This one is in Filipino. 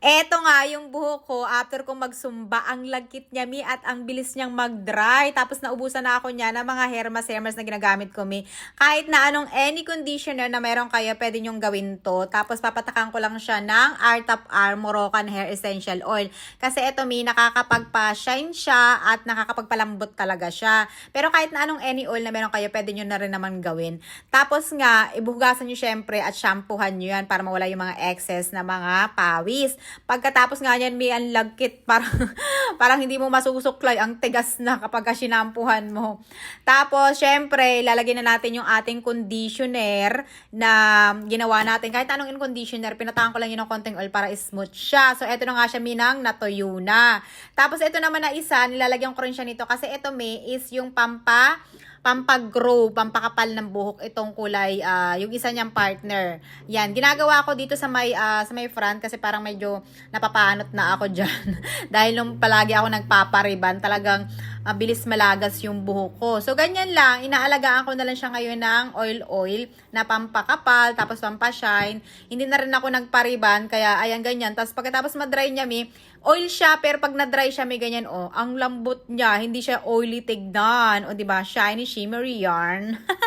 Eto nga yung buhok ko after kong magsumba, ang lagkit niya mi at ang bilis niyang mag-dry. Tapos naubusan na ako niya ng mga hair mask, na ginagamit ko mi. Kahit na anong any conditioner na meron kayo, pwede niyong gawin to. Tapos papatakan ko lang siya ng Art of R Moroccan Hair Essential Oil. Kasi eto mi, nakakapagpa-shine siya at nakakapagpalambot talaga siya. Pero kahit na anong any oil na meron kayo, pwede niyo na rin naman gawin. Tapos nga, ibuhugasan niyo syempre at shampoohan niyo yan para mawala yung mga excess na mga pawis. Pagkatapos nga yan, may ang lagkit. Parang, parang hindi mo masusuklay. Ang tigas na kapag ka sinampuhan mo. Tapos, syempre, lalagyan na natin yung ating conditioner na ginawa natin. Kahit anong in conditioner, pinatakan ko lang yun ng konting oil para smooth siya. So, eto na nga siya minang natuyo na. Tapos, ito naman na isa, nilalagyan ko rin siya nito. Kasi ito, may is yung pampa pampag-grow, pampakapal ng buhok itong kulay, ah, yung isa niyang partner. Yan, ginagawa ko dito sa may ah, sa may front kasi parang medyo napapanot na ako diyan. Dahil nung palagi ako nagpapariban, talagang bilis malagas yung buhok ko. So ganyan lang, inaalagaan ko na lang siya ngayon ng oil oil na pampakapal, tapos pampashine. Hindi na rin ako nagpariban, kaya ayan ganyan. Tapos pagkatapos ma-dry niya mi, oil siya, pero pag na-dry siya may ganyan, oh, ang lambot niya, hindi siya oily tignan. O, di ba Shiny, shimmery yarn.